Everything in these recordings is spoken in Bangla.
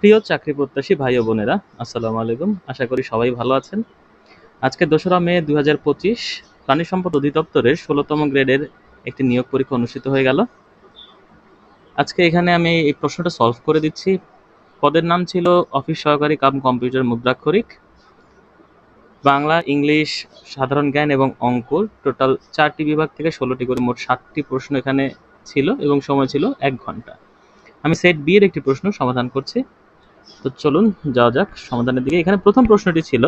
প্রিয় চাকরি প্রত্যাশী ভাই ও বোনেরা, আসসালামু আলাইকুম। আশা করি সবাই ভালো আছেন। আজকে দোসরা মে দুই হাজার পঁচিশ, প্রাণী সম্পদ অধিদপ্তরের ষোলোতম গ্রেডের একটি নিয়োগ পরীক্ষা অনুষ্ঠিত হয়ে গেল। আজকে এখানে আমি এই প্রশ্নটা সলভ করে দিচ্ছি। পদের নাম ছিল অফিস সহকারী কাম কম্পিউটার মুদ্রাক্ষরিক, বাংলা, ইংলিশ, সাধারণ জ্ঞান এবং অঙ্ক টোটাল চারটি বিভাগ থেকে ষোলোটি করে মোট ষাটটি প্রশ্ন এখানে ছিল এবং সময় ছিল এক ঘণ্টা। আমি সেট বি এর একটি প্রশ্ন সমাধান করছি। তো চলুন যাওয়া যাক সমাধানের দিকে। এখানে প্রথম প্রশ্নটি ছিল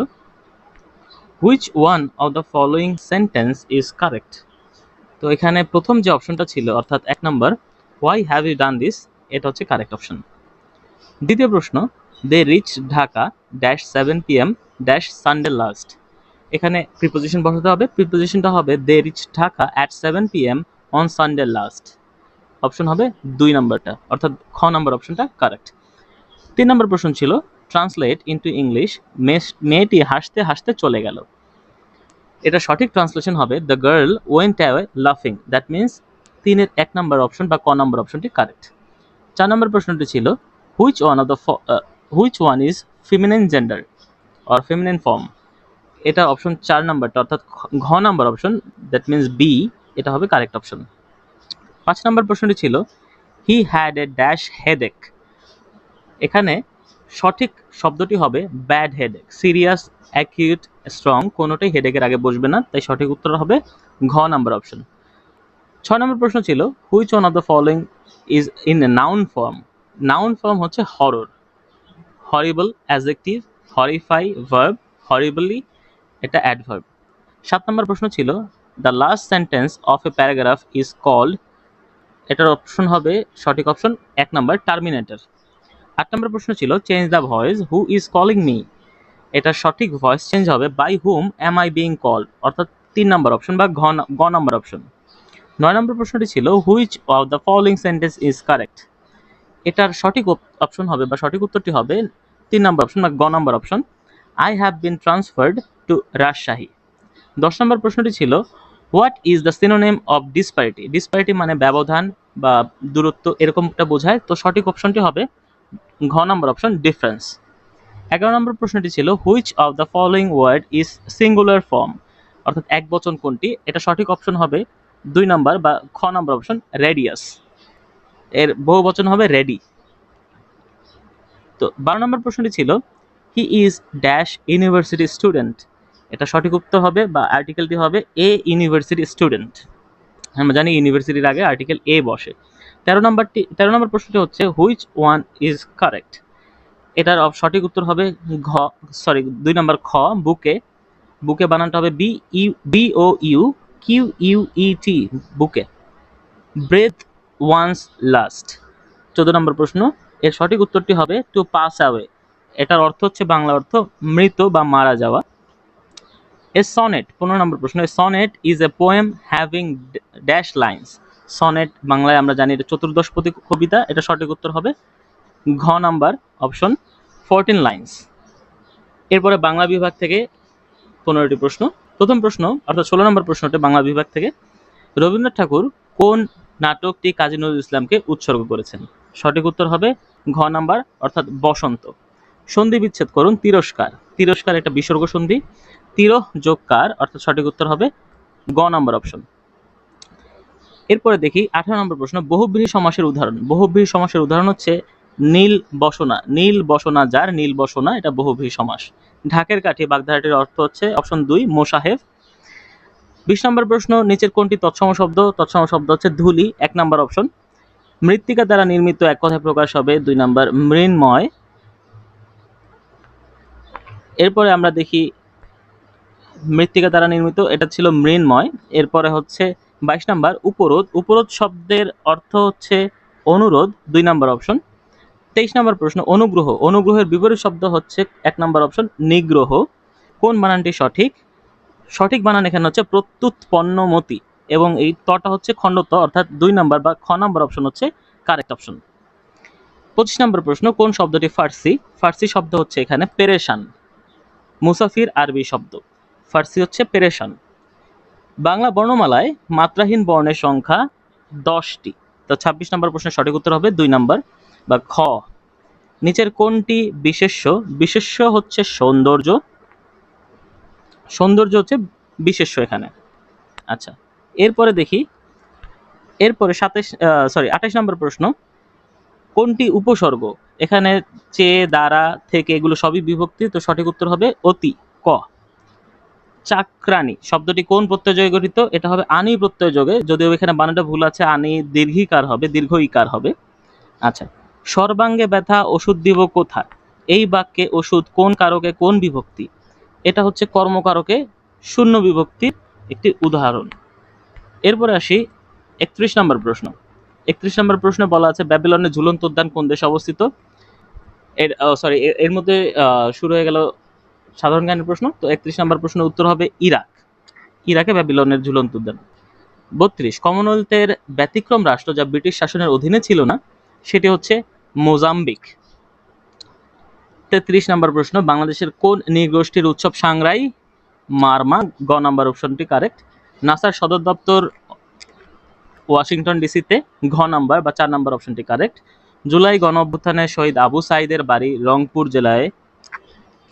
which one of the following sentence is correct তো এখানে প্রথম যে অপশনটা ছিল, অর্থাৎ এক নম্বর why have you done this এটা হচ্ছে কারেক্ট অপশন দ্বিতীয় প্রশ্ন they reach Dhaka dash seven P M dash Sunday last এখানে প্রিপোজিশন বসাতে হবে প্রিপোজিশনটা হবে they reach Dhaka at seven P M on Sunday last option হবে দুই নম্বরটা, অর্থাৎ খ নম্বর অপশনটা কারেক্ট তিন নম্বর প্রশ্ন ছিল ট্রান্সলেট ইনটু ইংলিশ মেয়েটি হাসতে হাসতে চলে গেল। এটা সঠিক ট্রান্সলেশন হবে দ্য গার্ল ওয়েন্ট অ্যাওয়ে লাফিং দ্যাট মিন্স তিনের এক নম্বর অপশন বা ক নম্বর অপশনটি কারেক্ট চার নম্বর প্রশ্নটি ছিল which one of the which one is feminine gender or feminine form এটা অপশন চার নাম্বারটা, অর্থাৎ ঘ- ঘ number option that means B এটা হবে কারেক্ট অপশন পাঁচ নম্বর প্রশ্নটি ছিল he had a dash headache এখানে সঠিক শব্দটি হবে bad headache serious acute strong কোনোটাই হেডেকের আগে বসবে না, তাই সঠিক উত্তর হবে ঘ নাম্বার অপশন ছয় নম্বর প্রশ্ন ছিল which one of the following is in noun form noun form হচ্ছে horror horrible adjective horrify verb horribly এটা অ্যাডভার্ব সাত নম্বর প্রশ্ন ছিল the last sentence of a paragraph is called এটার অপশন হবে সঠিক অপশন এক নম্বর টার্মিনেটর আট নম্বর প্রশ্ন ছিল change the voice who is calling me এটার সঠিক ভয়েস চেঞ্জ হবে by whom am I being call অর্থাৎ তিন নম্বর অপশন বা ঘ গ নম্বর অপশন নয় নম্বর প্রশ্নটি ছিল which of the following sentence is correct এটার সঠিক অপশন হবে বা সঠিক উত্তরটি হবে তিন নম্বর অপশন বা গ number option I have been transferred to Rajshahi দশ নম্বর প্রশ্নটি ছিল what is the synonym of disparity disparity মানে ব্যবধান বা দূরত্ব, এরকমটা বোঝায়, তো সঠিক অপশনটি হবে ঘ নম্বর অপশন ডিফারেন্স এগারো নম্বর প্রশ্নটি ছিল which of the following word is singular form অর্থাৎ এক বচন কোনটি? এটা সঠিক অপশন হবে দুই নম্বর বা খ নম্বর অপশন রেডিয়াস এর বহু বচন হবে রেডি তো বারো নম্বর প্রশ্নটি ছিল he is dash university student এটা সঠিক উত্তর হবে বা আর্টিকেলটি হবে এ ইউনিভার্সিটি স্টুডেন্ট আমরা জানি ইউনিভার্সিটির আগে আর্টিকেল এ বসে। তেরো নম্বরটি তেরো নম্বর প্রশ্নটি হচ্ছে হুইচ ওয়ান ইজ কারেক্ট এটার সঠিক উত্তর হবে ঘ সরি দুই নম্বর খ, বুকে বুকে বানানটা হবে B U B O U Q U E T bouquet. Breath once last চোদ্দ নম্বর প্রশ্ন, এর সঠিক উত্তরটি হবে টু পাস অ্যাওয়ে এটার অর্থ হচ্ছে বাংলা অর্থ মৃত বা মারা যাওয়া। এ সনেট পনেরো নম্বর প্রশ্ন, a sonnet is a poem having dash lines sonnet বাংলায় আমরা জানি এটা চতুর্দশপতি কবিতা, এটা সঠিক উত্তর হবে ঘ নাম্বার অপশন ফোরটিন লাইন্স এরপরে বাংলা বিভাগ থেকে পনেরোটি প্রশ্ন। প্রথম প্রশ্ন, অর্থাৎ ষোলো নম্বর প্রশ্নটি বাংলা বিভাগ থেকে, রবীন্দ্রনাথ ঠাকুর কোন নাটকটি কাজী নজরুল ইসলামকে উৎসর্গ করেছেন? সঠিক উত্তর হবে ঘ নাম্বার, অর্থাৎ বসন্ত। সন্ধি বিচ্ছেদ করুন, তিরস্কার। তিরস্কার একটা বিসর্গ সন্ধি। তিরহ যোগকার, অর্থাৎ সঠিক উত্তর হবে গ নাম্বার অপশন। এরপরে দেখি আঠারো নম্বর প্রশ্ন, বহুব্রীহি সমাসের উদাহরণ। বহুব্রীহি সমাসের উদাহরণ হচ্ছে নীল বসনা। নীল বসনা যার? নীল বসনা, এটা বহুব্রীহি সমাস। ঢাকের কাঠি বাগধারাটির অর্থ হচ্ছে অপশন দুই মোসাহেব বিশ নম্বর প্রশ্ন, নিচের কোনটি তৎসম শব্দ? তৎসম শব্দ হচ্ছে ধুলি, এক নম্বর অপশন। মৃত্তিকা দ্বারা নির্মিত এক কথায় প্রকাশ হবে দুই নম্বর, মৃন্ময়। এরপরে আমরা দেখি মৃত্তিকা দ্বারা নির্মিত, এটা ছিল মৃন্ময়। এরপরে হচ্ছে বাইশ নাম্বার, উপরোধ। উপরোধ শব্দের অর্থ হচ্ছে অনুরোধ, দুই নাম্বার অপশন। তেইশ নাম্বার প্রশ্ন, অনুগ্রহ। অনুগ্রহের বিপরীত শব্দ হচ্ছে এক নাম্বার অপশন, নিগ্রহ। কোন বানানটি সঠিক? সঠিক বানান এখানে হচ্ছে প্রত্যুৎপন্নমতি এবং এই তটা হচ্ছে খণ্ডত, অর্থাৎ দুই নাম্বার বা খ নাম্বার অপশন হচ্ছে কারেক্ট অপশন পঁচিশ নম্বর প্রশ্ন, কোন শব্দটি ফার্সি? ফার্সি শব্দ হচ্ছে এখানে পেরেশান, মুসাফির আরবি শব্দ। ফার্সি হচ্ছে পেরেশান। বাংলা বর্ণমালায় মাত্রাহীন বর্ণের সংখ্যা দশটি। তো ছাব্বিশ নম্বর প্রশ্নের সঠিক উত্তর হবে দুই নম্বর বা খ। নিচের কোনটি বিশেষ্য? বিশেষ্য হচ্ছে সৌন্দর্য। সৌন্দর্য হচ্ছে বিশেষ্য এখানে। আচ্ছা এরপরে দেখি, এরপরে সাতাশ সরি আঠাশ নম্বর প্রশ্ন। কোনটি উপসর্গ? এখানে চে, দ্বারা, থেকে এগুলো সবই বিভক্তি, তো সঠিক উত্তর হবে অতি, ক। চাকরানি শব্দটি কোন প্রত্যয় গঠিত? এটা হবে আনি প্রত্যয় যোগে যদিও এখানে বানানটা ভুল আছে, আনি দীর্ঘিকার হবে দীর্ঘ ইকার হবে। আচ্ছা সর্বাঙ্গে ব্যথা, ওষুধ দিব কোথায়? এই বাক্যে ওষুধ কোন কারকে, কোন বিভক্তি? এটা হচ্ছে কর্মকারকে শূন্য বিভক্তির একটি উদাহরণ। এরপরে আসি একত্রিশ নম্বর প্রশ্ন। একত্রিশ নম্বর প্রশ্নে বলা আছে ব্যাবিলনের ঝুলন্ত উদ্যান কোন দেশে অবস্থিত? এর সরি এর মধ্যে শুরু হয়ে গেল সাধারণ জ্ঞানের প্রশ্ন, তো একত্রিশ নম্বর প্রশ্নের উত্তর হবে ইরাক। ইরাকে ব্যাবিলনের ঝুলন্ত উদ্যান। বত্রিশ, কমনওয়েলথের ব্যতিক্রম রাষ্ট্র যা ব্রিটিশ শাসনের অধীনে ছিল না, সেটি হচ্ছে মোজাম্বিক। তেত্রিশ নম্বর প্রশ্ন, বাংলাদেশের কোন নৃগোষ্ঠীর উৎসব সাংরাই, মারমা, গ নাম্বার অপশনটি কারেক্ট। নাসার সদর দপ্তর ওয়াশিংটন ডিসিতে ঘ নাম্বার বা চার নাম্বার অপশনটি কারেক্ট। জুলাই গণ অভ্যুত্থানে শহীদ আবু সাইদের বাড়ি রংপুর জেলায়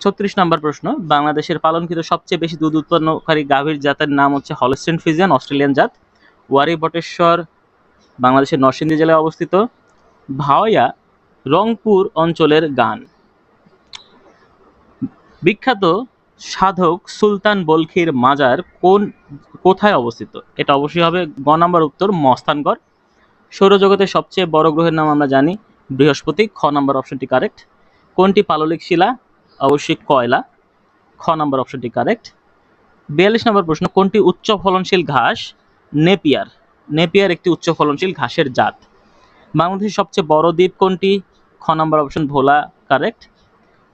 ছত্রিশ নম্বর প্রশ্ন, বাংলাদেশের পালনকৃত সবচেয়ে বেশি দুধ উৎপন্নকারী গাভীর জাতের নাম হচ্ছে হলস্টেন ফিজিয়ান অস্ট্রেলিয়ান জাত। ওয়ারি বটেশ্বর, বাংলাদেশের নরসিংদী জেলায় অবস্থিত। ভাওয়া, রংপুর অঞ্চলের গান। বিখ্যাত সাধক সুলতান বলখির মাজার কোন, কোথায় অবস্থিত? এটা অবশ্যই হবে গ নম্বর উত্তর, মস্তানগড়। সৌরজগতের সবচেয়ে বড় গ্রহের নাম আমরা জানি, বৃহস্পতি। খ নম্বর অপশনটি কারেক্ট কোনটি পাললিক শিলা? অবশ্যই কয়লা। খ নম্বর অপশনটি কারেক্ট বিয়াল্লিশ নম্বর প্রশ্ন, কোনটি উচ্চ ফলনশীল ঘাস? নেপিয়ার। নেপিয়ার একটি উচ্চ ফলনশীল ঘাসের জাত। বাংলাদেশের সবচেয়ে বড় দ্বীপ কোনটি? খ নম্বর অপশন, ভোলা কারেক্ট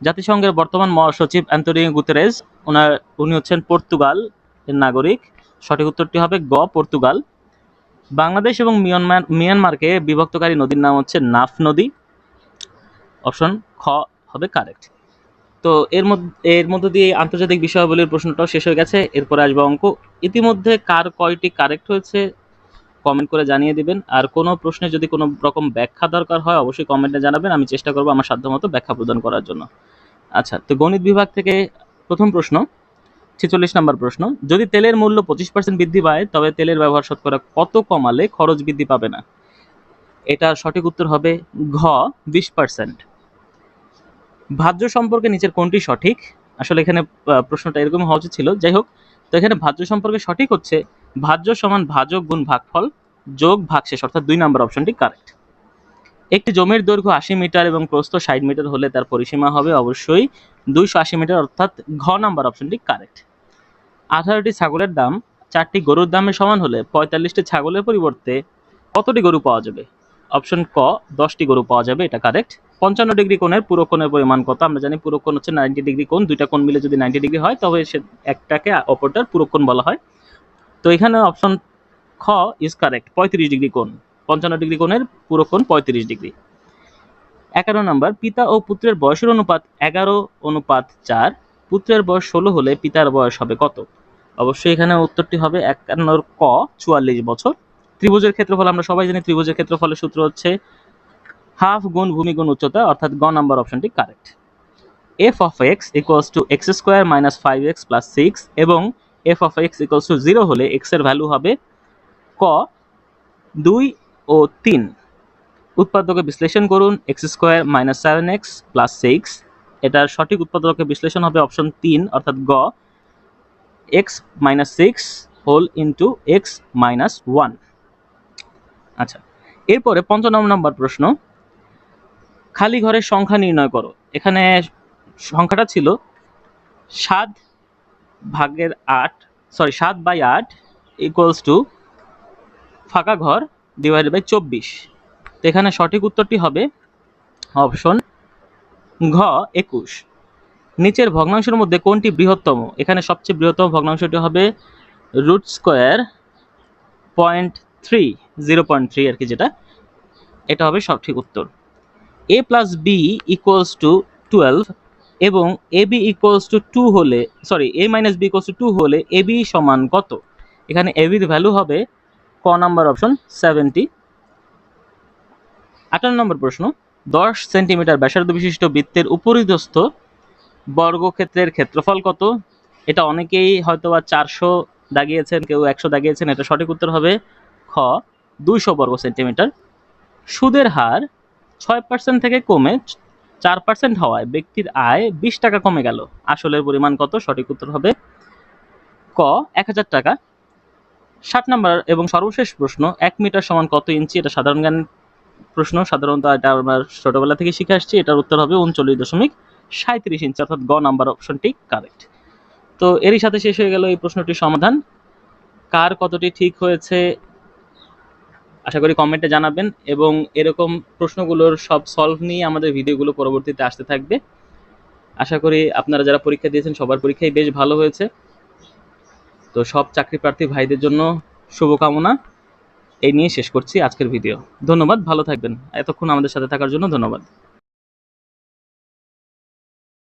জাতিসংঘের বর্তমান মহাসচিব অ্যান্টনিও গুতেরেস ওনার উনি হচ্ছেন পর্তুগাল এর নাগরিক। সঠিক উত্তরটি হবে গ, পর্তুগাল। বাংলাদেশ এবং মিয়ানমার, মিয়ানমারকে বিভক্তকারী নদীর নাম হচ্ছে নাফ নদী। অপশন, খ হবে কারেক্ট তো এর মধ্যে, এর মধ্য দিয়ে আন্তর্জাতিক বিষয়াবলীর প্রশ্নটাও শেষ হয়ে গেছে। এরপরে আসবে অঙ্ক। ইতিমধ্যে কার কয়টি কারেক্ট হয়েছে কমেন্ট করে জানিয়ে দিবেন। আর কোনো প্রশ্নে যদি কোনো রকম ব্যাখ্যা দরকার হয়, অবশ্যই কমেন্টে জানাবেন। আমি চেষ্টা করব আমার সাধ্যমতো ব্যাখ্যা প্রদান করার জন্য। আচ্ছা তো গণিত বিভাগ থেকে প্রথম প্রশ্ন, ছেচল্লিশ নম্বর প্রশ্ন। যদি তেলের মূল্য পঁচিশ পার্সেন্ট বৃদ্ধি পায়, তবে তেলের ব্যবহার শতকরা কত কমালে খরচ বৃদ্ধি পাবে না? এটা সঠিক উত্তর হবে ঘ, বিশ পার্সেন্ট ভাজ্য সম্পর্কে নিচের কোনটি সঠিক? আসলে এখানে প্রশ্নটা এরকম হওয়া উচিত ছিল। যাই হোক, তো এখানে ভাজ্য সম্পর্কে সঠিক হচ্ছে ভাজ্য সমান ভাজক গুণ ভাগফল যোগ ভাগশেষ, অর্থাৎ দুই নম্বর অপশনটি কারেক্ট। একটি জমির দৈর্ঘ্য আশি মিটার এবং প্রস্থ ষাট মিটার হলে তার পরিসীমা হবে অবশ্যই দুইশো আশি মিটার, অর্থাৎ ঘ নাম্বার অপশনটি কারেক্ট। আঠারোটি ছাগলের দাম, চারটি গরুর দামের সমান হলে পঁয়তাল্লিশটি ছাগলের পরিবর্তে কতটি গরু পাওয়া যাবে? অপশন ক, দশটি গরু পাওয়া যাবে, এটা কারেক্ট পঞ্চান্ন ডিগ্রি কোণের পুরো কোণের পরিমাণ কত? আমরা জানি পুরো কোণ হচ্ছে নাইনটি ডিগ্রি কোণ, দুইটা কোণ মিলে যদি নাইনটি ডিগ্রি হয়, তবে সে একটাকে অপরটার পুরো কোণ বলা হয়। তো এখানে অপশন খ ইজ কারেক্ট পঁয়ত্রিশ ডিগ্রি কোণ। পঞ্চান্ন ডিগ্রি কোণের পুরো কোণ পঁয়ত্রিশ ডিগ্রি। এগারো নম্বর, পিতা ও পুত্রের বয়সের অনুপাত এগারো, অনুপাত চার। পুত্রের বয়স ষোলো হলে পিতার বয়স হবে কত? অবশ্যই এখানে উত্তরটি হবে একান্নর ক, চুয়াল্লিশ বছর। ত্রিভুজের ক্ষেত্রফল, আমরা সবাই জানি ত্রিভুজের ক্ষেত্রফলের সূত্র হচ্ছে হাফ গুণ ভূমি গুণ উচ্চতা, অর্থাৎ গ নাম্বার অপশনটি correct. F of X equals to X square minus five X plus six এবং F of X equals to zero হলে এক্সের ভ্যালু হবে ক দুই ও তিন। উৎপাদকে বিশ্লেষণ করুন X square minus seven X plus six এটার সঠিক উৎপাদকে বিশ্লেষণ হবে অপশন তিন, অর্থাৎ গ। X minus six whole into X minus one আচ্ছা এরপরে পঞ্চান্ন নম্বর প্রশ্ন। খালি ঘরের সংখ্যা নির্ণয় করো। এখানে সংখ্যাটা ছিল সাত ভাগের আট সরি সাত বাই আট ইকুয়ালস টু ফাঁকা ঘর ডিভাইডেড বাই চব্বিশ। তো এখানে সঠিক উত্তরটি হবে অপশন ঘ একুশ। নিচের ভগ্নাংশের মধ্যে কোনটি বৃহত্তম? এখানে সবচেয়ে বৃহত্তম ভগ্নাংশটি হবে root square point three zero point three আর কি যেটা, এটা হবে সঠিক উত্তর। A plus B equals to twelve এবং A B equals to two হলে sorry A minus B equals to two হলে এ বি সমান কত? এখানে এ বির ভ্যালু হবে ক নাম্বার অপশন সেভেন্টি আঠারো নম্বর প্রশ্ন, দশ সেন্টিমিটার ব্যাসার্ধ বিশিষ্ট বৃত্তের উপরিদস্থ বর্গক্ষেত্রের ক্ষেত্রফল কত? এটা অনেকেই হয়তো বা চারশো দাগিয়েছেন, কেউ একশো দাগিয়েছেন, এটা সঠিক উত্তর হবে খ দুইশো বর্গ সেন্টিমিটার। সুদের হার ছয় পার্সেন্ট থেকে কমে চার পার্সেন্ট হওয়ায় ব্যক্তির আয় বিশ টাকা কমে গেল। আসলের পরিমাণ কত? সঠিক উত্তর হবে ক, এক হাজার টাকা। ষাট নাম্বার এবং সর্বশেষ প্রশ্ন, এক মিটার সমান কত ইঞ্চি? এটা সাধারণ জ্ঞান প্রশ্ন। সাধারণত এটা আমরা ছোটবেলা থেকে শিখে আসছি। এটার উত্তর হবে উনচল্লিশ দশমিক সাঁত্রিশ ইঞ্চি, অর্থাৎ গ নাম্বার অপশনটি কারেক্ট তো এরই সাথে শেষ হয়ে গেল এই প্রশ্নটির সমাধান। কার কতটি ঠিক হয়েছে? আশা করি কমেন্টে জানাবেন এবং এরকম প্রশ্নগুলোর সব সলভ নিয়ে আমাদের ভিডিওগুলো পরবর্তীতে আসতে থাকবে। আশা করি আপনারা যারা পরীক্ষা দিয়েছেন, সবার পরীক্ষাই বেশ ভালো হয়েছে। তো সব চাকরি প্রার্থী ভাইদের জন্য শুভকামনা। এই নিয়ে শেষ করছি আজকের ভিডিও ধন্যবাদ, ভালো থাকবেন। এতক্ষণ আমাদের সাথে থাকার জন্য ধন্যবাদ।